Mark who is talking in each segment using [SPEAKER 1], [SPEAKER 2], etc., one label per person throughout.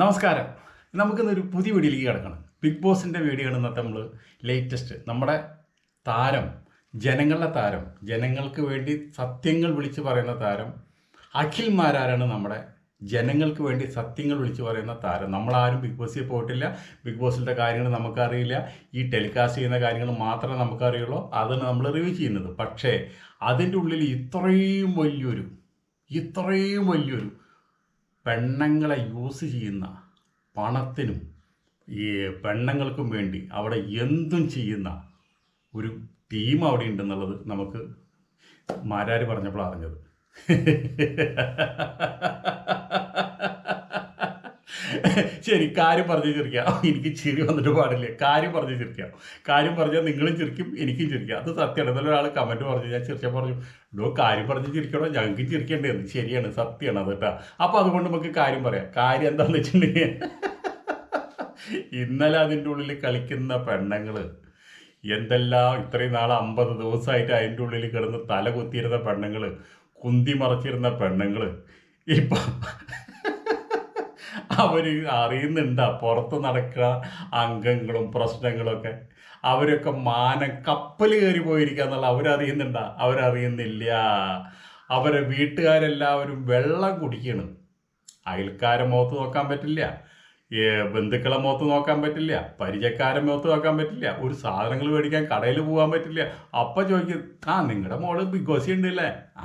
[SPEAKER 1] നമസ്കാരം. നമുക്കിന്നൊരു പുതിയ വീഡിയോയിലേക്ക് കിടക്കണം. ബിഗ് ബോസിന്റെ വീഡിയോ ആണ് ഇന്നത്തെ നമ്മൾ ലേറ്റസ്റ്റ് നമ്മുടെ താരം ജനങ്ങളുടെ താരം ജനങ്ങൾക്ക് വേണ്ടി സത്യങ്ങൾ വിളിച്ചു പറയുന്ന താരം അഖിൽ മാരാരാണ് നമ്മുടെ ജനങ്ങൾക്ക് വേണ്ടി സത്യങ്ങൾ വിളിച്ചു പറയുന്ന താരം. നമ്മളാരും ബിഗ് ബോസിൽ പോയിട്ടില്ല. ബിഗ് ബോസിന്റെ കാര്യങ്ങൾ നമുക്കറിയില്ല. ഈ ടെലികാസ്റ്റ് ചെയ്യുന്ന കാര്യങ്ങൾ മാത്രമേ നമുക്കറിയുള്ളൂ. അതാണ് നമ്മൾ റിവ്യൂ ചെയ്യുന്നത്. പക്ഷേ അതിന്റെ ഉള്ളിൽ ഇത്രയും വലിയൊരു ഇത്രയും വലിയൊരു പെണ്ണുങ്ങളെ യൂസ് ചെയ്യുന്ന പണത്തിനും ഈ പെണ്ണുങ്ങൾക്കും വേണ്ടി അവിടെ എന്തും ചെയ്യുന്ന ഒരു ടീം അവിടെ ഉണ്ടെന്നുള്ളത് നമുക്ക് മാരാര് പറഞ്ഞപ്പോൾ അറിഞ്ഞത്. ശരി കാര്യം പറഞ്ഞു ചിരിക്കാം. എനിക്ക് ചിരി വന്നിട്ട് പാടില്ലേ. കാര്യം പറഞ്ഞു ചിരിക്കാം. കാര്യം പറഞ്ഞാൽ നിങ്ങളും ചിരിക്കും എനിക്കും ചിരിക്കാം. അത് സത്യമാണ്. എന്നാലും ഒരാൾ കമന്റ് പറഞ്ഞു ഞാൻ ചിരിച്ചാൽ പറഞ്ഞു ഡോ കാര്യം പറഞ്ഞ് ചിരിക്കണോ? ഞങ്ങൾക്ക് ചിരിക്കേണ്ടത് ശരിയാണ് സത്യമാണ് അത് കേട്ടോ. അപ്പോൾ അതുകൊണ്ട് നമുക്ക് കാര്യം പറയാം. കാര്യം എന്താണെന്ന് വെച്ചിട്ടുണ്ടെങ്കിൽ ഇന്നലെ അതിന്റെ ഉള്ളിൽ കളിക്കുന്ന പെണ്ണുങ്ങൾ എന്തെല്ലാം ഇത്രയും നാൾ അമ്പത് ദിവസമായിട്ട് അതിന്റെ ഉള്ളിൽ കിടന്ന് തല കുത്തിയിരുന്ന പെണ്ണുങ്ങൾ കുന്തി മറച്ചിരുന്ന പെണ്ണുങ്ങൾ ഇപ്പം അവർ അറിയുന്നുണ്ട്. പുറത്ത് നടക്കുന്ന അംഗങ്ങളും പ്രശ്നങ്ങളൊക്കെ. അവരൊക്കെ മാനം കപ്പൽ കയറി പോയിരിക്കുക എന്നുള്ള അവരറിയുന്നുണ്ട? അവരറിയുന്നില്ല. അവരെ വീട്ടുകാരെല്ലാവരും വെള്ളം കുടിക്കണം. അയൽക്കാരെ മുഖത്ത് നോക്കാൻ പറ്റില്ല. ബന്ധുക്കളെ മുഖത്ത് നോക്കാൻ പറ്റില്ല. പരിചയക്കാരെ മുഖത്ത് നോക്കാൻ പറ്റില്ല. ഒരു സാധനങ്ങൾ മേടിക്കാൻ കടയിൽ പോകാൻ പറ്റില്ല. അപ്പം ചോദിക്കും ആ നിങ്ങളുടെ മോൾ ബിഗ് ബോസ് ഉണ്ടല്ലേ ആ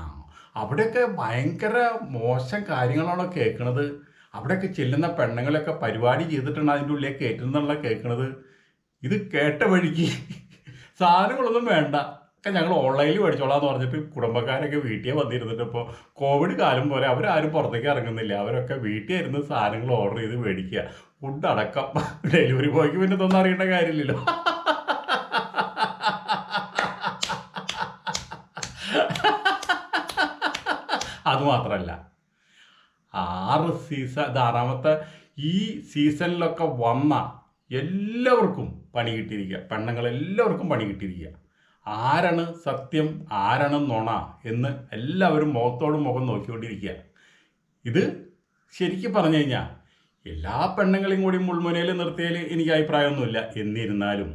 [SPEAKER 1] അവിടെയൊക്കെ ഭയങ്കര മോശം കാര്യങ്ങളാണോ കേൾക്കണത് അവിടെയൊക്കെ ചെല്ലുന്ന പെണ്ണുങ്ങളൊക്കെ പരിപാടി ചെയ്തിട്ടാണ് അതിന്റെ ഉള്ളിലേക്ക് കയറ്റുന്നുള്ള കേൾക്കണത്. ഇത് കേട്ട വഴിക്ക് സാധനങ്ങളൊന്നും വേണ്ട. ഒക്കെ ഞങ്ങൾ ഓൺലൈനിൽ മേടിച്ചോളാം എന്ന് പറഞ്ഞിട്ട് കുടുംബക്കാരൊക്കെ വീട്ടിൽ വന്നിരുന്നിട്ട് ഇപ്പോൾ കോവിഡ് കാലം പോലെ അവരാരും പുറത്തേക്ക് ഇറങ്ങുന്നില്ല. അവരൊക്കെ വീട്ടിൽ ഇരുന്ന് സാധനങ്ങൾ ഓർഡർ ചെയ്ത് മേടിക്കുക. ഫുഡ് അടക്കം. ഡെലിവറി ബോയ്ക്ക് പിന്നെ ഇതൊന്നും അറിയേണ്ട കാര്യമില്ലല്ലോ. അതുമാത്രമല്ല ആറ് സീസൺ ഇത് ആറാമത്തെ ഈ സീസണിലൊക്കെ വന്ന എല്ലാവർക്കും പണി കിട്ടിയിരിക്കുക പെണ്ണുങ്ങൾ എല്ലാവർക്കും പണി കിട്ടിയിരിക്കുക ആരാണ് സത്യം ആരാണ് നുണ എന്ന് എല്ലാവരും മുഖത്തോട് മുഖം നോക്കിക്കൊണ്ടിരിക്കുക ഇത് ശരിക്കും പറഞ്ഞു കഴിഞ്ഞാൽ എല്ലാ പെണ്ണുങ്ങളെയും കൂടി മുൾമുനയിൽ നിർത്തിയാൽ എനിക്ക് അഭിപ്രായമൊന്നുമില്ല. എന്നിരുന്നാലും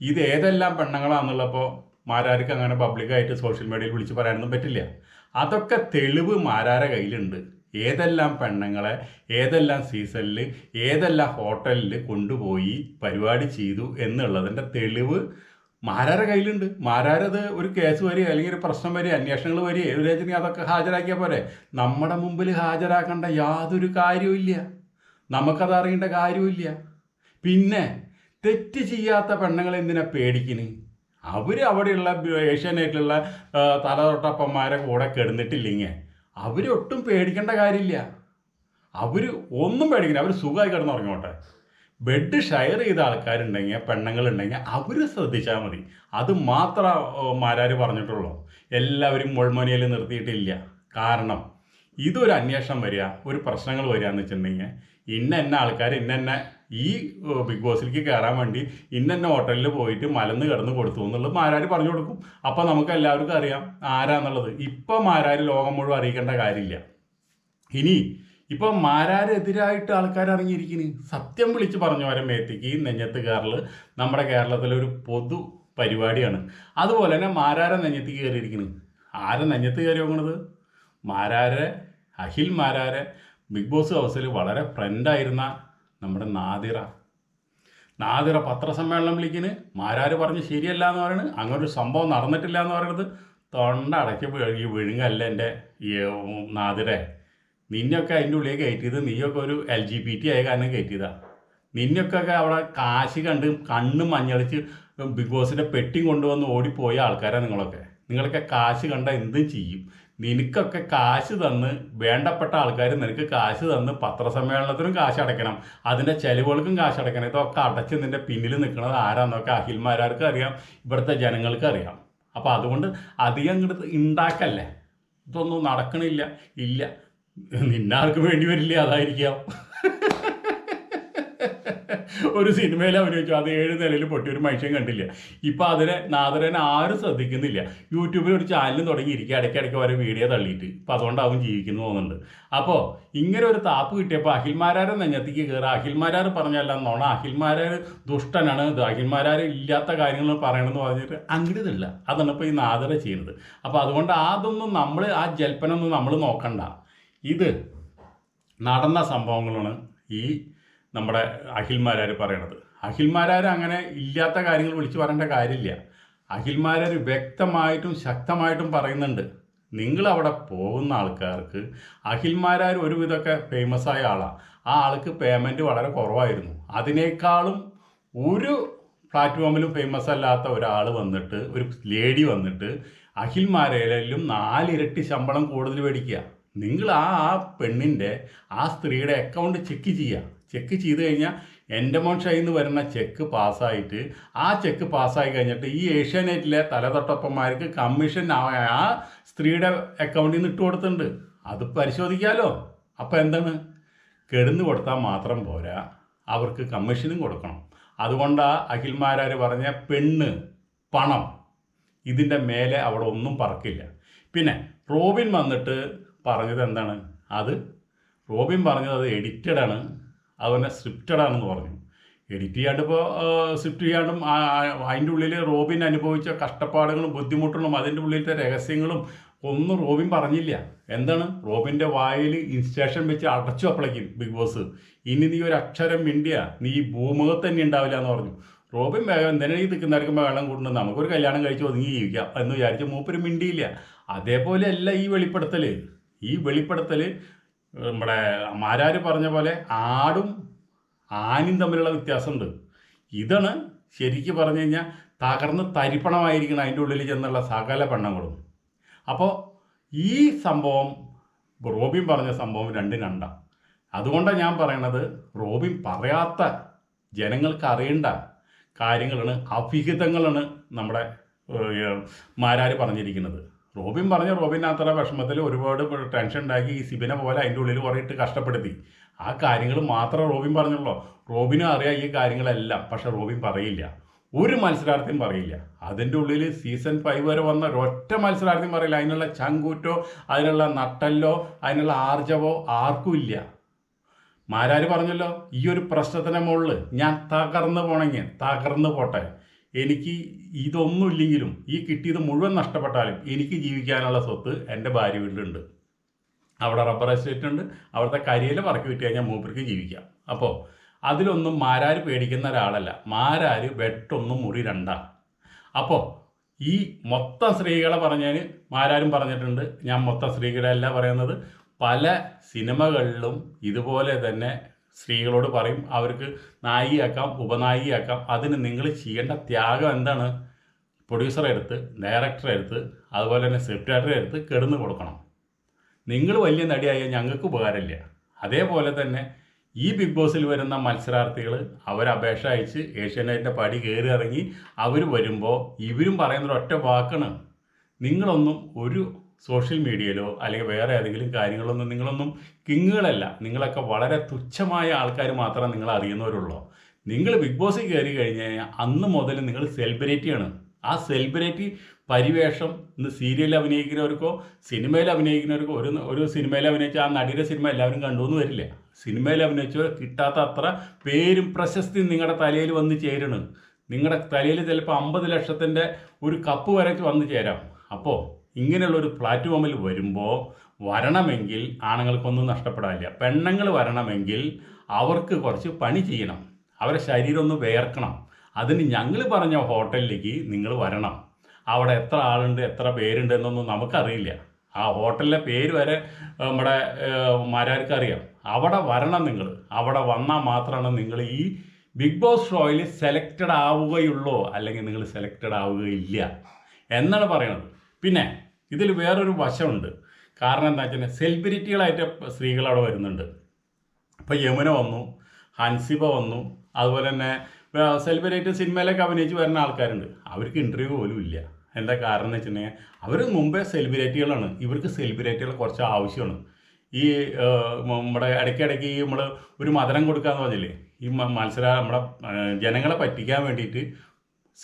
[SPEAKER 1] ഇത് ഏതെല്ലാം പെണ്ണുങ്ങളാണെന്നുള്ളപ്പോൾ മാരാർക്ക് അങ്ങനെ പബ്ലിക്കായിട്ട് സോഷ്യൽ മീഡിയയിൽ വിളിച്ച് പറയാനൊന്നും പറ്റില്ല. അതൊക്കെ തെളിവ് മാരാരെ കയ്യിലുണ്ട്. ഏതെല്ലാം പെണ്ണുങ്ങളെ ഏതെല്ലാം സീസണിൽ ഏതെല്ലാം ഹോട്ടലിൽ കൊണ്ടുപോയി പരിപാടി ചെയ്തു എന്നുള്ളതിന്റെ തെളിവ് മാരാരെ കയ്യിലുണ്ട്. മാരാരത് ഒരു കേസ് വരിക അല്ലെങ്കിൽ ഒരു പ്രശ്നം വരിക അന്വേഷണങ്ങൾ വരിക ഒരു രചന അതൊക്കെ ഹാജരാക്കിയാൽ പോരെ. നമ്മുടെ മുമ്പിൽ ഹാജരാക്കേണ്ട യാതൊരു കാര്യവുമില്ല നമുക്കത് അറിയേണ്ട കാര്യമില്ല പിന്നെ തെറ്റ് ചെയ്യാത്ത പെണ്ണുങ്ങളെ എന്തിനാ പേടിക്കണ്? അവർ അവിടെയുള്ള ഏഷ്യാനെറ്റിലുള്ള തലതൊട്ടപ്പന്മാരെ കൂടെ കിടന്നിട്ടില്ലെങ്കിൽ അവരൊട്ടും പേടിക്കേണ്ട കാര്യമില്ല. അവർ ഒന്നും പേടിക്കില്ല. അവർ സുഖമായി കിടന്നുറങ്ങോട്ടെ. ബെഡ് ഷെയർ ചെയ്ത ആൾക്കാരുണ്ടെങ്കിൽ പെണ്ണുങ്ങളുണ്ടെങ്കിൽ അവർ ശ്രദ്ധിച്ചാൽ മതി. അത് മാത്രം മാരാർ പറഞ്ഞിട്ടുള്ളൂ. എല്ലാവരും മുൾമൊനയിൽ നിർത്തിയിട്ടില്ല. കാരണം ഇതൊരു അന്വേഷണം വരിക ഒരു പ്രശ്നങ്ങൾ വരിക എന്ന് വെച്ചിട്ടുണ്ടെങ്കിൽ ഇന്ന എന്ന ആൾക്കാർ ഇന്ന എന്ന ഈ ബിഗ് ബോസിലേക്ക് കയറാൻ വേണ്ടി ഇന്ന എന്ന ഹോട്ടലിൽ പോയിട്ട് മലന്ന് കിടന്ന് കൊടുത്തു എന്നുള്ളത് മാരാര് പറഞ്ഞു കൊടുക്കും. അപ്പോൾ നമുക്ക് എല്ലാവർക്കും അറിയാം ആരാന്നുള്ളത്. ഇപ്പം മാരാര് ലോകം മുഴുവൻ അറിയിക്കേണ്ട കാര്യമില്ല. ഇനി ഇപ്പം മാരാരെതിരായിട്ട് ആൾക്കാർ ഇറങ്ങിയിരിക്കുന്നു സത്യം വിളിച്ച് പറഞ്ഞവരെ മേത്തിക്ക് നെഞ്ഞത്ത് കയറൽ നമ്മുടെ കേരളത്തിലെ ഒരു പൊതു പരിപാടിയാണ്. അതുപോലെ തന്നെ മാരാരെ നെഞ്ഞത്ത് കയറിയിരിക്കുന്നു ആരെ നെഞ്ഞത്ത് കയറി നോക്കണത് മാരാരെ അഖിൽ മാരാരെ ബിഗ് ബോസ് ഹൗസിൽ വളരെ ഫ്രണ്ടായിരുന്ന നമ്മുടെ നാദിറ. നാദിറ പത്രസമ്മേളനം വിളിക്കുന്നു മാരാര് പറഞ്ഞ് ശരിയല്ല എന്ന് പറയുന്നത് അങ്ങനെ ഒരു സംഭവം നടന്നിട്ടില്ല എന്ന് പറയുന്നത് തൊണ്ട അടക്കി വീഴി വിഴുങ്ങല്ല എന്റെ നാദിറെ. നിന്നൊക്കെ അതിന്റെ ഉള്ളിൽ കയറ്റിയത് നീയൊക്കെ ഒരു എൽ ജി പി ടി ആയ കാരണം കയറ്റിയതാ. നിന്നൊക്കെ അവിടെ കാശ് കണ്ട് കണ്ണ് മഞ്ഞളിച്ച് ബിഗ് ബോസിന്റെ പെട്ടി കൊണ്ടുവന്ന് ഓടിപ്പോയ ആൾക്കാരാണ് നിങ്ങളൊക്കെ. നിങ്ങളൊക്കെ കാശ് കണ്ട എന്തും ചെയ്യും. നിനക്കൊക്കെ കാശ് തന്ന് വേണ്ടപ്പെട്ട ആൾക്കാർ നിനക്ക് കാശ് തന്ന് പത്രസമ്മേളനത്തിനും കാശ് അടയ്ക്കണം. അതിന്റെ ചെലവുകൾക്കും കാശ് അടയ്ക്കണം. ഇതൊക്കെ അടച്ച് നിന്റെ പിന്നിൽ നിൽക്കുന്നത് ആരാന്നൊക്കെ അഖിൽമാരാർക്ക് അറിയാം. ഇവിടുത്തെ ജനങ്ങൾക്കും അറിയാം. അപ്പോൾ അതുകൊണ്ട് അധികം ഇങ്ങോട്ട് ഉണ്ടാക്കല്ലേ ഇതൊന്നും നടക്കണില്ല. ഇല്ല. നിന്നാർക്ക് വേണ്ടി വരില്ല. അതായിരിക്കാം. ഒരു സിനിമയിൽ അഭിനയിച്ചു. അത് ഏഴ് നിലയിൽ പൊട്ടി. ഒരു മനുഷ്യൻ കണ്ടില്ല. ഇപ്പൊ അതിനെ നാദരനെ ആരും ശ്രദ്ധിക്കുന്നില്ല. യൂട്യൂബിൽ ഒരു ചാനലും തുടങ്ങിയിരിക്കുക ഇടയ്ക്കിടയ്ക്ക് ഓരോ വീഡിയോ തള്ളിയിട്ട്. അപ്പം അതുകൊണ്ടാവും ജീവിക്കുന്നു തോന്നുന്നുണ്ട്. അപ്പോൾ ഇങ്ങനെ ഒരു താപ്പ് കിട്ടിയപ്പോൾ അഖിൽമാരാരെ നെഞ്ഞത്തേക്ക് കയറുക അഖിൽമാരാർ പറഞ്ഞല്ല നോണ അഖിൽമാരാർ ദുഷ്ടനാണ്. ഇത് അഖിൽമാരാർ ഇല്ലാത്ത കാര്യങ്ങൾ പറയണമെന്ന് പറഞ്ഞിട്ട് അങ്ങടിതില്ല അതാണ് ഇപ്പോൾ ഈ നാദര ചെയ്യുന്നത്. അപ്പോൾ അതുകൊണ്ട് അതൊന്നും നമ്മൾ ആ ജൽപ്പനൊന്നും നമ്മൾ നോക്കണ്ട. ഇത് നടന്ന സംഭവങ്ങളാണ് ഈ നമ്മുടെ അഖിൽമാരാർ പറയണത്. അഖിൽമാരാർ അങ്ങനെ ഇല്ലാത്ത കാര്യങ്ങൾ വിളിച്ചു പറയേണ്ട കാര്യമില്ല. അഖിൽമാരാർ വ്യക്തമായിട്ടും ശക്തമായിട്ടും പറയുന്നുണ്ട്. നിങ്ങൾ അവിടെ പോകുന്ന ആൾക്കാർക്ക് അഖിൽമാരാർ ഒരുവിധമൊക്കെ ഫേമസ് ആയ ആളാണ് ആ ആൾക്ക് പേയ്മെന്റ് വളരെ കുറവായിരുന്നു. അതിനേക്കാളും ഒരു പ്ലാറ്റ്ഫോമിലും ഫേമസ് അല്ലാത്ത ഒരാൾ വന്നിട്ട് ഒരു ലേഡി വന്നിട്ട് അഖിൽമാരയിലും നാലിരട്ടി ശമ്പളം കൂടുതൽ മേടിക്കുക. നിങ്ങൾ ആ ആ പെണ്ണിന്റെ ആ സ്ത്രീയുടെ അക്കൗണ്ട് ചെക്ക് ചെയ്യുക ചെക്ക് ചെയ്ത് കഴിഞ്ഞാൽ എന്റെ മോൻ ഷൈന്ന് വരുന്ന ചെക്ക് പാസ്സായിട്ട് ആ ചെക്ക് പാസ്സായി കഴിഞ്ഞിട്ട് ഈ ഏഷ്യാനെറ്റിലെ തലതൊട്ടപ്പന്മാർക്ക് കമ്മീഷൻ ആ ആ സ്ത്രീയുടെ അക്കൗണ്ടിൽ നിന്ന് ഇട്ട് കൊടുത്തിട്ടുണ്ട്. അത് പരിശോധിക്കാമല്ലോ അപ്പോൾ എന്താണ്? കെടുന്ന് കൊടുത്താൽ മാത്രം പോരാ. അവർക്ക് കമ്മീഷനും കൊടുക്കണം. അതുകൊണ്ടാണ് അഖിൽമാരാർ പറഞ്ഞ പെണ്ണ് പണം. ഇതിന്റെ മേലെ അവിടെ ഒന്നും പറക്കില്ല. പിന്നെ റോബിൻ വന്നിട്ട് പറഞ്ഞത് എന്താണ്? അത് റോബിൻ പറഞ്ഞത് അത് എഡിറ്റഡ് ആണ്. അതുപോലെ സ്ക്രിപ്റ്റഡ് ആണെന്ന് പറഞ്ഞു. എഡിറ്റ് ചെയ്യാണ്ട് ഇപ്പോൾ സ്ക്രിപ്റ്റ് ചെയ്യാണ്ടും അതിന്റെ ഉള്ളിൽ റോബിൻ അനുഭവിച്ച കഷ്ടപ്പാടുകളും ബുദ്ധിമുട്ടുകളും അതിന്റെ ഉള്ളിലത്തെ രഹസ്യങ്ങളും ഒന്നും റോബിൻ പറഞ്ഞില്ല. എന്താണ്? റോബിന്റെ വായിൽ ഇൻസ്റ്റേഷൻ വെച്ച് അടച്ചു അപ്പളേക്കും ബിഗ് ബോസ്. ഇനി നീ ഒരു അക്ഷരം മിണ്ടിയ. നീ ഭൂമുഖത്ത് തന്നെ ഉണ്ടാവില്ല എന്ന് പറഞ്ഞു. റോബിൻ വേഗം എന്തിനാ ഈ നിൽക്കുന്നവർക്ക് വെള്ളം കൂടുന്നത് നമുക്കൊരു കല്യാണം കഴിച്ച് ഒതുങ്ങി ജീവിക്കാം എന്ന് വിചാരിച്ച് മൂപ്പര് മിണ്ടിയില്ല. അതേപോലെ അല്ല ഈ വെളിപ്പെടുത്തൽ ഈ വെളിപ്പെടുത്തൽ നമ്മുടെ മാരാർ പറഞ്ഞ പോലെ ആടും ആനും തമ്മിലുള്ള വ്യത്യാസമുണ്ട്. ഇതാണ് ശരിക്കും പറഞ്ഞു കഴിഞ്ഞാൽ തകർന്ന് തരിപ്പണമായിരിക്കണം അതിന്റെ ഉള്ളിൽ ചെന്നുള്ള സകല പെണ്ണങ്ങളും അപ്പോൾ ഈ സംഭവം റോബിൻ പറഞ്ഞ സംഭവം രണ്ടും രണ്ടാണ് അതുകൊണ്ടാണ് ഞാൻ പറയണത് റോബിൻ പറയാത്ത ജനങ്ങൾക്ക് അറിയേണ്ട കാര്യങ്ങളാണ് അഭിഹിതങ്ങളാണ് നമ്മുടെ മാരാർ പറഞ്ഞിരിക്കുന്നത്. റോബിൻ പറഞ്ഞ റോബിൻ അത്ര വിഷമത്തിൽ ഒരുപാട് ടെൻഷൻ ഉണ്ടാക്കി ഈ സിബിനെ പോലെ അതിന്റെ ഉള്ളിൽ കുറേ ഇട്ട് കഷ്ടപ്പെടുത്തി. ആ കാര്യങ്ങൾ മാത്രം റോബിൻ പറഞ്ഞുള്ളൂ. റോബിനും അറിയാം ഈ കാര്യങ്ങളെല്ലാം പക്ഷെ റോബിൻ പറയില്ല. ഒരു മത്സരാർത്ഥിയും പറയില്ല. അതിന്റെ ഉള്ളിൽ സീസൺ ഫൈവ് വരെ വന്ന ഒരൊറ്റ മത്സരാർത്ഥിയും പറയില്ല. അതിനുള്ള ചങ്കൂറ്റോ അതിനുള്ള നട്ടല്ലോ അതിനുള്ള ആർജവോ ആർക്കും ഇല്ല. മാരാര് പറഞ്ഞല്ലോ ഈ ഒരു പ്രശ്നത്തിന് മുകളിൽ ഞാൻ തകർന്നു പോണെങ്കിൽ തകർന്നു പോട്ടെ. എനിക്ക് ഇതൊന്നും ഇല്ലെങ്കിലും ഈ കിട്ടിയത് മുഴുവൻ നഷ്ടപ്പെട്ടാലും എനിക്ക് ജീവിക്കാനുള്ള സ്വത്ത് എന്റെ ഭാര്യ വീട്ടിലുണ്ട്. അവിടെ റബ്ബർ എസ്റ്റേറ്റ് ഉണ്ട്. അവിടുത്തെ കരിയില പറക്കി കിട്ടി കഴിഞ്ഞാൽ മൂപ്പർക്ക് ജീവിക്കാം. അപ്പോൾ അതിലൊന്നും മാരാര് പേടിക്കുന്ന ഒരാളല്ല. മാരാര് വെട്ടൊന്നും മുറി രണ്ടാ. അപ്പോൾ ഈ മൊത്തം സ്ത്രീകളെ പറഞ്ഞതിന് മാരാരും പറഞ്ഞിട്ടുണ്ട്. ഞാൻ മൊത്തം സ്ത്രീകളെ അല്ല പറയുന്നത്. പല സിനിമകളിലും ഇതുപോലെ തന്നെ സ്ത്രീകളോട് പറയും അവർക്ക് നായിയാക്കാം ഉപനായിയാക്കാം അതിന് നിങ്ങൾ ചെയ്യേണ്ട ത്യാഗം എന്താണ്? പ്രൊഡ്യൂസറെ എടുത്ത് ഡയറക്ടറെ എടുത്ത് അതുപോലെ തന്നെ സ്ക്രിപ്റ്റ് സെക്രട്ടറി എടുത്ത് കെടുന്ന് കൊടുക്കണം. നിങ്ങൾ വലിയ നടിയായാൽ ഞങ്ങൾക്ക് ഉപകാരമില്ല. അതേപോലെ തന്നെ ഈ ബിഗ് ബോസിൽ വരുന്ന മത്സരാർത്ഥികൾ അവർ അപേക്ഷ അയച്ച് ഏഷ്യാനെറ്റിന്റെ പടി കയറി ഇറങ്ങി അവർ വരുമ്പോൾ ഇവരും പറയുന്ന ഒറ്റ വാക്കാണ്. നിങ്ങളൊന്നും ഒരു സോഷ്യൽ മീഡിയയിലോ അല്ലെങ്കിൽ വേറെ ഏതെങ്കിലും കാര്യങ്ങളൊന്നും നിങ്ങളൊന്നും കിങ്ങുകളല്ല. നിങ്ങളൊക്കെ വളരെ തുച്ഛമായ ആൾക്കാർ മാത്രമേ നിങ്ങൾ അറിയുന്നവരുള്ളൂ. നിങ്ങൾ ബിഗ് ബോസിൽ കയറി കഴിഞ്ഞ് കഴിഞ്ഞാൽ അന്ന് മുതൽ നിങ്ങൾ സെലിബ്രിറ്റിയാണ് ആ സെലിബ്രിറ്റി പരിവേഷം ഇന്ന് സീരിയലിൽ അഭിനയിക്കുന്നവർക്കോ സിനിമയിൽ അഭിനയിക്കുന്നവർക്കോ ഒരു ഒരു സിനിമയിൽ അഭിനയിച്ച ആ നടിയുടെ സിനിമ എല്ലാവരും കണ്ടുവെന്ന് വരില്ല. സിനിമയിൽ അഭിനയിച്ചോ കിട്ടാത്ത അത്ര പേരും പ്രശസ്തിയും നിങ്ങളുടെ തലയിൽ വന്ന് ചേരണം. നിങ്ങളുടെ തലയിൽ ചിലപ്പോൾ അമ്പത് ലക്ഷത്തിന്റെ ഒരു കപ്പ് വരെ വന്ന് ചേരാം. അപ്പോൾ ഇങ്ങനെയുള്ള ഒരു പ്ലാറ്റ്ഫോമിൽ വരുമ്പോൾ വരണമെങ്കിൽ ആണുങ്ങൾക്കൊന്നും നഷ്ടപ്പെടാനില്ല. പെണ്ണുങ്ങൾ വരണമെങ്കിൽ അവർക്ക് കുറച്ച് പണി ചെയ്യണം. അവരെ ശരീരം ഒന്ന് വേർക്കണം. അതിന് ഞങ്ങൾ പറഞ്ഞ ഹോട്ടലിലേക്ക് നിങ്ങൾ വരണം. അവിടെ എത്ര ആളുണ്ട് എത്ര പേരുണ്ട് എന്നൊന്നും നമുക്കറിയില്ല. ആ ഹോട്ടലിലെ പേര് വരെ നമ്മുടെ മാരാർക്ക് അറിയാം അവിടെ വരണം നിങ്ങൾ. അവിടെ വന്നാൽ മാത്രമാണ് നിങ്ങൾ ഈ ബിഗ് ബോസ് ഷോയിൽ സെലക്റ്റഡ് ആവുകയുള്ളൂ അല്ലെങ്കിൽ നിങ്ങൾ സെലക്റ്റഡ് ആവുകയില്ല എന്നാണ് പറയുന്നത്. പിന്നെ ഇതിൽ വേറൊരു വശമുണ്ട്. കാരണം എന്താ വെച്ചാൽ സെലിബ്രിറ്റികളായിട്ട് സ്ത്രീകൾ അവിടെ വരുന്നുണ്ട്. ഇപ്പോൾ യമുന വന്നു ഹൻസിബ വന്നു അതുപോലെ തന്നെ സെലിബ്രിറ്റി സിനിമയിലൊക്കെ അഭിനയിച്ച് വരുന്ന ആൾക്കാരുണ്ട്. അവർക്ക് ഇന്റർവ്യൂ പോലും ഇല്ല. എന്താ കാരണം എന്ന് വെച്ചിട്ടുണ്ടെങ്കിൽ അവർ മുമ്പേ സെലിബ്രിറ്റികളാണ്. ഇവർക്ക് സെലിബ്രിറ്റികൾ കുറച്ച് ആവശ്യമാണ്. ഈ നമ്മുടെ ഇടയ്ക്കിടയ്ക്ക് ഈ നമ്മൾ ഒരു മധുരം കൊടുക്കാന്ന് പറഞ്ഞില്ലേ? ഈ മത്സര നമ്മുടെ ജനങ്ങളെ പറ്റിക്കാൻ വേണ്ടിയിട്ട്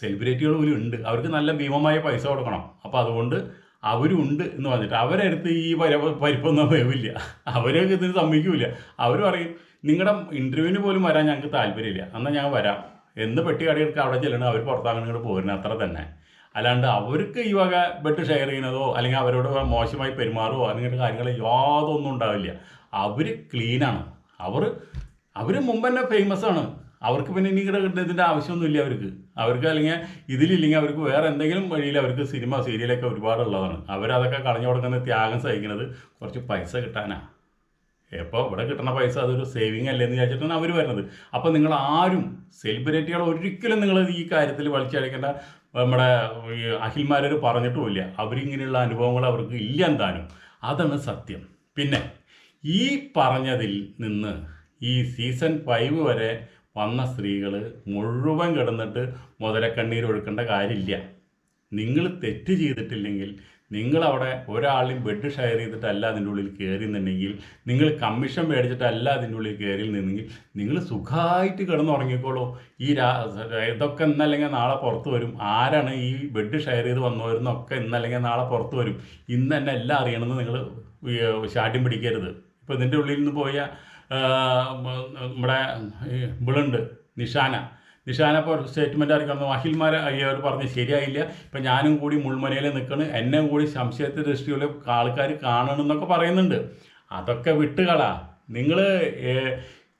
[SPEAKER 1] സെലിബ്രിറ്റികൾ പോലും ഉണ്ട്. അവർക്ക് നല്ല ഭീമമായ പൈസ കൊടുക്കണം. അപ്പോൾ അതുകൊണ്ട് അവരും ഉണ്ട് എന്ന് പറഞ്ഞിട്ട് അവരെടുത്ത് ഈ പര പരിപ്പൊന്നും വേവില്ല. അവരൊക്കെ ഇതിന് സമ്മതിക്കില്ല അവർ പറയും നിങ്ങളുടെ ഇന്റർവ്യൂവിന് പോലും വരാൻ ഞങ്ങൾക്ക് താല്പര്യമില്ല. എന്നാൽ ഞാൻ വരാം. എന്ന് പെട്ടി കടയെടുക്കുക അവിടെ ചെല്ലണം അവർ പുറത്താകണം പോരുന്ന. അത്ര തന്നെ. അല്ലാണ്ട് അവർക്ക് ഈ വക ബെഡ് ഷെയർ ചെയ്യുന്നതോ അല്ലെങ്കിൽ അവരോട് മോശമായി പെരുമാറുമോ അങ്ങനത്തെ കാര്യങ്ങൾ യാതൊന്നും ഉണ്ടാവില്ല. അവർ ക്ലീനാണ് അവർ അവർ മുമ്പ് തന്നെ ഫേമസ് ആണ്. അവർക്ക് പിന്നെ ഇനി ഇതിന്റെ ആവശ്യമൊന്നുമില്ല അവർക്ക്. അവർക്ക് അല്ലെങ്കിൽ ഇതിലില്ലെങ്കിൽ അവർക്ക് വേറെ എന്തെങ്കിലും വഴിയിൽ അവർക്ക് സിനിമ സീരിയലൊക്കെ ഒരുപാടുള്ളതാണ്. അവരതൊക്കെ കളഞ്ഞു കൊടുക്കുന്ന ത്യാഗം സഹിക്കുന്നത് കുറച്ച് പൈസ കിട്ടാനാണ് എപ്പോൾ ഇവിടെ കിട്ടുന്ന പൈസ അതൊരു സേവിങ് അല്ലേ എന്ന് വിചാരിച്ചിട്ടാണ് അവർ വരുന്നത്. അപ്പോൾ നിങ്ങൾ ആരും സെലിബ്രിറ്റികൾ ഒരിക്കലും നിങ്ങൾ ഈ കാര്യത്തിൽ വലിച്ചടിക്കേണ്ട നമ്മുടെ അഖിൽമാരൊരു പറഞ്ഞിട്ടുമില്ല. അവരിങ്ങനെയുള്ള അനുഭവങ്ങൾ അവർക്ക് ഇല്ല എന്താനും അതാണ് സത്യം. പിന്നെ ഈ പറഞ്ഞതിൽ നിന്ന് ഈ സീസൺ ഫൈവ് വരെ വന്ന സ്ത്രീകൾ മുഴുവൻ കിടന്നിട്ട് മുതലക്കണ്ണീർ ഒഴുക്കേണ്ട കാര്യമില്ല. നിങ്ങൾ തെറ്റ് ചെയ്തിട്ടില്ലെങ്കിൽ നിങ്ങളവിടെ ഒരാളെയും ബെഡ് ഷെയർ ചെയ്തിട്ടല്ല അതിന്റെ ഉള്ളിൽ കയറി എന്നുണ്ടെങ്കിൽ നിങ്ങൾ കമ്മീഷൻ മേടിച്ചിട്ടല്ല അതിന്റെ ഉള്ളിൽ കയറി നിന്നെങ്കിൽ നിങ്ങൾ സുഖമായിട്ട് കിടന്നുറങ്ങിക്കോളൂ. ഈ രാ ഇതൊക്കെ ഇന്നല്ലെങ്കിൽ നാളെ പുറത്ത് വരും. ആരാണ് ഈ ബെഡ് ഷെയർ ചെയ്ത് വന്നവരെന്നൊക്കെ ഇന്നല്ലെങ്കിൽ നാളെ പുറത്ത് വരും. ഇന്ന് തന്നെ എല്ലാം അറിയണമെന്ന് നിങ്ങൾ ശാഠ്യം പിടിക്കരുത്. ഇപ്പോൾ ഇതിന്റെ ഉള്ളിൽ നിന്ന് പോയ ആ, മ- നമ്മുടെ ബിളുണ്ട് നിഷാന. നിഷാന ഇപ്പോൾ സ്റ്റേറ്റ്മെന്റ് അറിയിക്കുന്നു അഖിൽമാർ അയ്യവർ പറഞ്ഞ് ശരിയായില്ല. ഇപ്പം ഞാനും കൂടി മുൾമനയിൽ നിൽക്കണ് എന്നെ കൂടി സംശയത്തെ ദൃഷ്ടിയുള്ള ആൾക്കാർ കാണണം എന്നൊക്കെ പറയുന്നുണ്ട്. അതൊക്കെ വിട്ടുകളാ. നിങ്ങൾ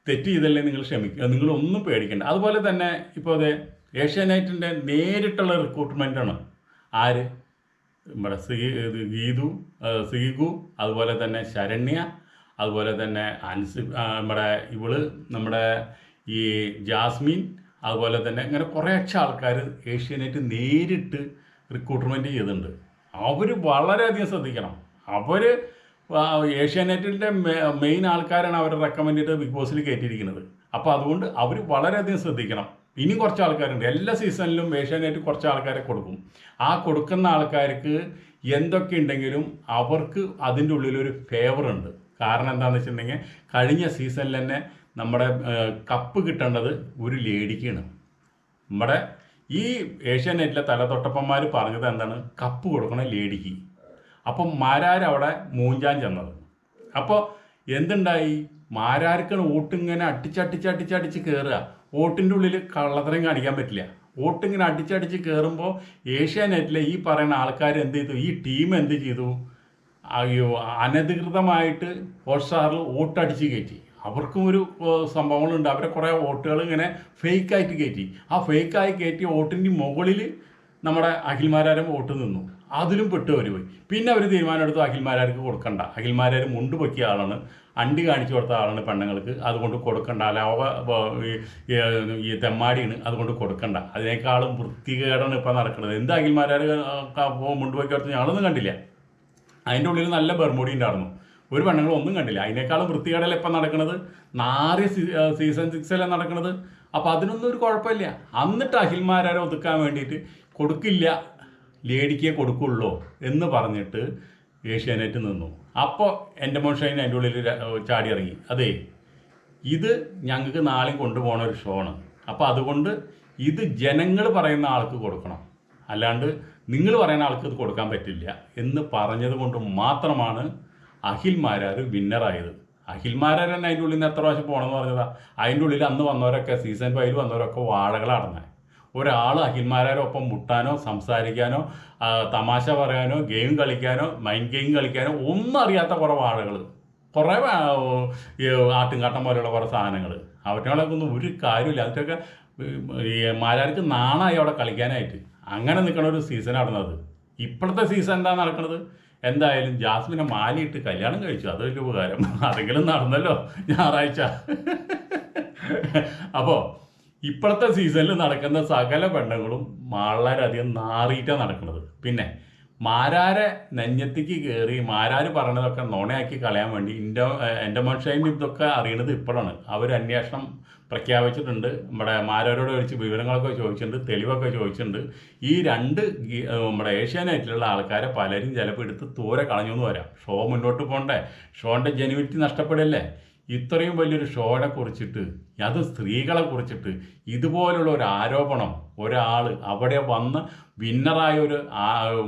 [SPEAKER 1] തെറ്റ് ചെയ്തല്ലേ നിങ്ങൾ ക്ഷമിക്കുക നിങ്ങളൊന്നും പേടിക്കണ്ട. അതുപോലെ തന്നെ ഇപ്പോൾ അതെ ഏഷ്യാനൈറ്റിന്റെ നേരിട്ടുള്ള റിക്രൂട്ട്മെന്റാണ് ആര്? നമ്മുടെ ഇത് ഗീതു സീഗു അതുപോലെ തന്നെ ശരണ്യ അതുപോലെ തന്നെ അൻസി നമ്മുടെ ഇവൾ നമ്മുടെ ഈ ജാസ്മിൻ അതുപോലെ തന്നെ ഇങ്ങനെ കുറേയക്ഷ ആൾക്കാർ ഏഷ്യാനെറ്റ് നേരിട്ട് റിക്രൂട്ട്മെന്റ് ചെയ്തിട്ടുണ്ട്. അവർ വളരെയധികം ശ്രദ്ധിക്കണം. അവർ ഏഷ്യാനെറ്റിന്റെ മെയിൻ ആൾക്കാരാണ് അവരെ റെക്കമെൻഡ് ചെയ്ത് ബിഗ് ബോസിൽ കയറ്റിയിരിക്കുന്നത് അപ്പോൾ അതുകൊണ്ട് അവർ വളരെയധികം ശ്രദ്ധിക്കണം. ഇനി കുറച്ച് ആൾക്കാരുണ്ട്. എല്ലാ സീസണിലും ഏഷ്യാനെറ്റ് കുറച്ച് ആൾക്കാരെ കൊടുക്കും. ആ കൊടുക്കുന്ന ആൾക്കാർക്ക് എന്തൊക്കെ ഉണ്ടെങ്കിലും അവർക്ക് അതിന്റെ ഉള്ളിലൊരു ഫേവറുണ്ട് കാരണം എന്താണെന്ന് വെച്ചിട്ടുണ്ടെങ്കിൽ കഴിഞ്ഞ സീസണിൽ തന്നെ നമ്മുടെ കപ്പ് കിട്ടേണ്ടത് ഒരു ലേഡിക്കാണ്. നമ്മുടെ ഈ ഏഷ്യാനെറ്റിലെ തലതൊട്ടപ്പന്മാർ പറഞ്ഞത് എന്താണ്? കപ്പ് കൊടുക്കണം ലേഡിക്ക്. അപ്പം മാരാരവിടെ മൂഞ്ചാൻ ചെന്നത്? അപ്പോൾ എന്തുണ്ടായി? മാരാർക്കാണ് വോട്ടിങ്ങനെ അടിച്ചടിച്ചടിച്ചടിച്ച് കയറുക വോട്ടിന്റെ ഉള്ളിൽ കള്ളത്തരം കാണിക്കാൻ പറ്റില്ല. വോട്ടിങ്ങനെ അടിച്ചടിച്ച് കയറുമ്പോൾ ഏഷ്യാനെറ്റിലെ ഈ പറയുന്ന ആൾക്കാർ എന്ത് ചെയ്തു? ഈ ടീം എന്ത് ചെയ്തു? അനധികൃതമായിട്ട് ഹോട്ട്സ്റ്റാറിൽ വോട്ടടിച്ച് കയറ്റി. അവർക്കും ഒരു സംഭവങ്ങളുണ്ട്. അവരെ കുറേ വോട്ടുകൾ ഇങ്ങനെ ഫേക്കായിട്ട് കയറ്റി. ആ ഫേക്കായി കയറ്റിയ വോട്ടിന്റെ മുകളിൽ നമ്മുടെ അഖിൽമാരാരും വോട്ട് നിന്നു. അതിലും പെട്ട് അവർ പോയി. പിന്നെ അവർ തീരുമാനമെടുത്തു അഖിൽമാരാർക്ക് കൊടുക്കണ്ട. അഖിൽമാരാർ മുണ്ട് പൊക്കിയ ആളാണ്. അണ്ടി കാണിച്ചു കൊടുത്ത ആളാണ് പെണ്ണുങ്ങൾക്ക്. അതുകൊണ്ട് കൊടുക്കണ്ട. ലോക ഈ തെമ്മാടിയാണ്. അതുകൊണ്ട് കൊടുക്കണ്ട. അതിനേക്കാളും വൃത്തികേടാണ് ഇപ്പം നടക്കുന്നത്. എന്താ അഖിൽമാരാർ മുണ്ട് പൊക്കി കൊടുത്ത് ഞങ്ങളൊന്നും കണ്ടില്ല. അതിന്റെ ഉള്ളിൽ നല്ല ബെർമുടി ഉണ്ടായിരുന്നു. ഒരു പെണ്ണുങ്ങളും ഒന്നും കണ്ടില്ല. അതിനേക്കാളും വൃത്തികേടല്ല ഇപ്പം നടക്കുന്നത് നാറിയ സീസൺ സിക്സല്ലേ നടക്കുന്നത് അപ്പോൾ അതിനൊന്നും ഒരു കുഴപ്പമില്ല. എന്നിട്ട് അഖിൽമാരെ ഒതുക്കാൻ വേണ്ടിയിട്ട് കൊടുക്കില്ല. ലേഡിക്കേ കൊടുക്കുള്ളൂ എന്ന് പറഞ്ഞിട്ട് ഏഷ്യാനെറ്റ് നിന്നു. അപ്പോൾ എന്റെ മോഷൻ അതിന്റെ ഉള്ളിൽ ചാടി ഇറങ്ങി. അതേ ഇത് ഞങ്ങൾക്ക് നാളെയും കൊണ്ടുപോകണ ഒരു ഷോ ആണ്. അപ്പോൾ അതുകൊണ്ട് ഇത് ജനങ്ങൾ പറയുന്ന ആൾക്ക് കൊടുക്കണം. അല്ലാണ്ട് നിങ്ങൾ പറയുന്ന ആൾക്ക് ഇത് കൊടുക്കാൻ പറ്റില്ല എന്ന് പറഞ്ഞത് കൊണ്ട് മാത്രമാണ് അഖിൽമാരാർ വിന്നറായത് അഖിൽമാരാർ തന്നെ അതിന്റെ ഉള്ളിൽ നിന്ന് എത്ര പ്രാവശ്യം പോകണമെന്ന് പറഞ്ഞതാ? അതിന്റെ ഉള്ളിൽ അന്ന് വന്നവരൊക്കെ സീസൺ ഫൈവിൽ വന്നവരൊക്കെ വാഴകളാണെന്ന്. ഒരാൾ അഖിൽമാരൊപ്പം മുട്ടാനോ സംസാരിക്കാനോ തമാശ പറയാനോ ഗെയിം കളിക്കാനോ മൈൻഡ് ഗെയിം കളിക്കാനോ ഒന്നും അറിയാത്ത കുറേ വാഴകൾ കുറേ ആട്ടുംകാട്ടം പോലെയുള്ള കുറേ സാധനങ്ങൾ അവറ്റകളൊക്കെ ഒന്നും ഒരു കാര്യമില്ല അതൊക്കെ മാരാർക്ക് നാണായി അവിടെ കളിക്കാനായിട്ട്. അങ്ങനെ നിൽക്കണ ഒരു സീസൺ നടന്നത് ഇപ്പോഴത്തെ സീസൺ എന്താ നടക്കുന്നത് എന്തായാലും ജാസ്മിനെ മാലയിട്ട് കല്യാണം കഴിച്ചു. അതൊരു ഉപകാരം. അതെങ്കിലും നടന്നല്ലോ ഞായറാഴ്ച. അപ്പോൾ ഇപ്പോഴത്തെ സീസണിൽ നടക്കുന്ന സകല പെണ്ണുങ്ങളും വളരെയധികം നാറിയിട്ടാണ് നടക്കുന്നത് പിന്നെ മാരാരെ നെഞ്ഞത്തേക്ക് കയറി മാരാര് പറയണതൊക്കെ നോണയാക്കി കളയാൻ വേണ്ടി ഇൻഡോ എന്റെ മനുഷ്യനും ഇതൊക്കെ അറിയണത് ഇപ്പോഴാണ്. അവർ അന്വേഷണം പ്രഖ്യാപിച്ചിട്ടുണ്ട്. നമ്മുടെ മാരോരോട് ചോദിച്ച് വിവരങ്ങളൊക്കെ ചോദിച്ചിട്ടുണ്ട് തെളിവൊക്കെ ചോദിച്ചിട്ടുണ്ട്. ഈ രണ്ട് നമ്മുടെ ഏഷ്യാനെറ്റിലുള്ള ആൾക്കാരെ പലരും ചിലപ്പോൾ എടുത്ത് തൂരെ കളഞ്ഞു എന്ന് വരാം. ഷോ മുന്നോട്ട് പോകണ്ടേ ഷോന്റെ ജെനുവിറ്റി നഷ്ടപ്പെടില്ലേ? ഇത്രയും വലിയൊരു ഷോനെ കുറിച്ചിട്ട് അത് സ്ത്രീകളെ കുറിച്ചിട്ട് ഇതുപോലുള്ള ഒരു ആരോപണം ഒരാൾ അവിടെ വന്ന് വിന്നറായ ഒരു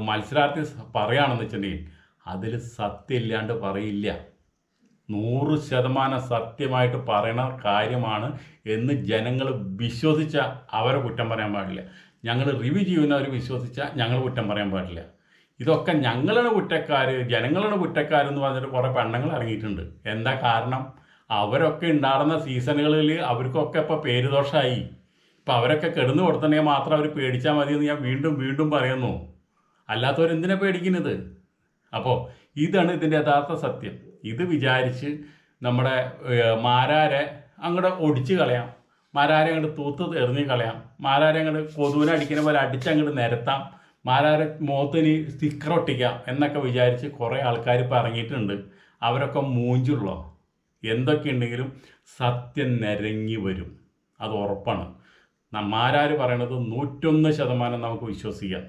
[SPEAKER 1] മത്സരാർത്ഥി പറയുകയാണെന്ന് വെച്ചിട്ടുണ്ടെങ്കിൽ അതിൽ സത്യമില്ലാണ്ട് പറയില്ല. നൂറ് ശതമാനം സത്യമായിട്ട് പറയണ കാര്യമാണ് എന്ന് ജനങ്ങൾ വിശ്വസിച്ച അവരെ കുറ്റം പറയാൻ പാടില്ല. ഞങ്ങൾ റിവ്യൂ ചെയ്യുന്നവർ വിശ്വസിച്ച ഞങ്ങൾ കുറ്റം പറയാൻ പാടില്ല. ഇതൊക്കെ ഞങ്ങളുടെ കുറ്റക്കാർ ജനങ്ങളാണ് കുറ്റക്കാരെന്ന് പറഞ്ഞിട്ട് കുറേ പെണ്ണങ്ങൾ ഇറങ്ങിയിട്ടുണ്ട്. എന്താ കാരണം? അവരൊക്കെ ഉണ്ടാകുന്ന സീസണുകളിൽ അവർക്കൊക്കെ ഇപ്പോൾ പേരുദോഷമായി ഇപ്പം അവരൊക്കെ കിടന്നു കൊടുത്തിട്ടുണ്ടെങ്കിൽ മാത്രം അവർ പേടിച്ചാൽ മതി എന്ന് ഞാൻ വീണ്ടും വീണ്ടും പറയുന്നു. അല്ലാത്തവരെന്തിനാണ് പേടിക്കുന്നത്? അപ്പോൾ ഇതാണ് ഇതിന്റെ യഥാർത്ഥ സത്യം. ഇത് വിചാരിച്ച് നമ്മുടെ മാരാരെ അങ്ങോട്ട് ഒടിച്ച് കളയാം. മാരാരെ അങ്ങോട്ട് തൂത്ത് എറിഞ്ഞ് കളയാം. മാരാരെ അങ്ങോട്ട് കൊതുവിനെ അടിക്കുന്ന പോലെ അടിച്ചങ്ങോട്ട് നിരത്താം. മാരാരെ മുഖത്തിന് സ്റ്റിക്കർ ഒട്ടിക്കാം എന്നൊക്കെ വിചാരിച്ച് കുറേ ആൾക്കാർ ഇപ്പോൾ ഇറങ്ങിയിട്ടുണ്ട്. അവരൊക്കെ മൂഞ്ചുള്ളോ? എന്തൊക്കെ ഉണ്ടെങ്കിലും സത്യം നിരങ്ങി വരും. അത് ഉറപ്പാണ്. മാരാര് പറയണത് നൂറ്റൊന്ന് ശതമാനം നമുക്ക് വിശ്വസിക്കാം.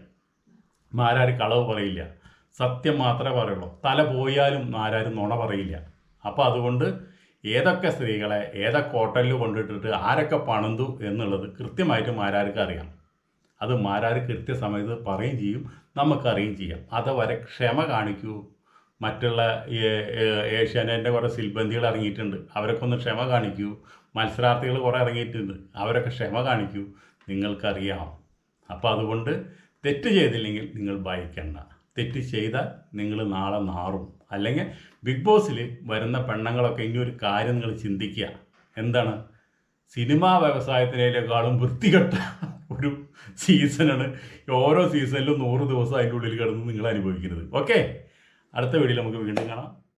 [SPEAKER 1] മാരാർ കളവ് പറയില്ല. സത്യം മാത്രമേ പറയുള്ളൂ. തല പോയാലും ആരാരും നുണ പറയില്ല. അപ്പോൾ അതുകൊണ്ട് ഏതൊക്കെ സ്ത്രീകളെ ഏതൊക്കെ ഹോട്ടലിൽ കൊണ്ടിട്ടിട്ട് ആരൊക്കെ പണന്തു എന്നുള്ളത് കൃത്യമായിട്ട് മാരാർക്ക് അറിയാം. അത് മാരാർ കൃത്യസമയത്ത് പറയുകയും ചെയ്യും നമുക്കറിയുകയും ചെയ്യാം. അതുവരെ ക്ഷമ കാണിക്കൂ. മറ്റുള്ള ഏഷ്യാനെറ്റിന്റെ കുറേ സിൽബന്ധികൾ ഇറങ്ങിയിട്ടുണ്ട്. അവരൊക്കെ ഒന്ന് ക്ഷമ കാണിക്കൂ. മത്സരാർത്ഥികൾ കുറേ ഇറങ്ങിയിട്ടുണ്ട്. അവരൊക്കെ ക്ഷമ കാണിക്കൂ. നിങ്ങൾക്കറിയാം. അപ്പോൾ അതുകൊണ്ട് തെറ്റ് ചെയ്തില്ലെങ്കിൽ നിങ്ങൾ ഭയക്കണ്ട. തെറ്റ് ചെയ്താൽ നിങ്ങൾ നാളെ നാറും. അല്ലെങ്കിൽ ബിഗ് ബോസിൽ വരുന്ന പെണ്ണുങ്ങളൊക്കെ ഇനി ഒരു കാര്യം നിങ്ങൾ ചിന്തിക്കുക. എന്താണ്? സിനിമാ വ്യവസായത്തിനേക്കാളും വൃത്തികെട്ട ഒരു സീസണാണ്. ഓരോ സീസണിലും നൂറ് ദിവസം അതിന്റെ ഉള്ളിൽ കിടന്ന് നിങ്ങൾ അനുഭവിക്കുന്നത് ഓക്കെ? അടുത്ത വീഡിയോയിൽ നമുക്ക് വീണ്ടും കാണാം.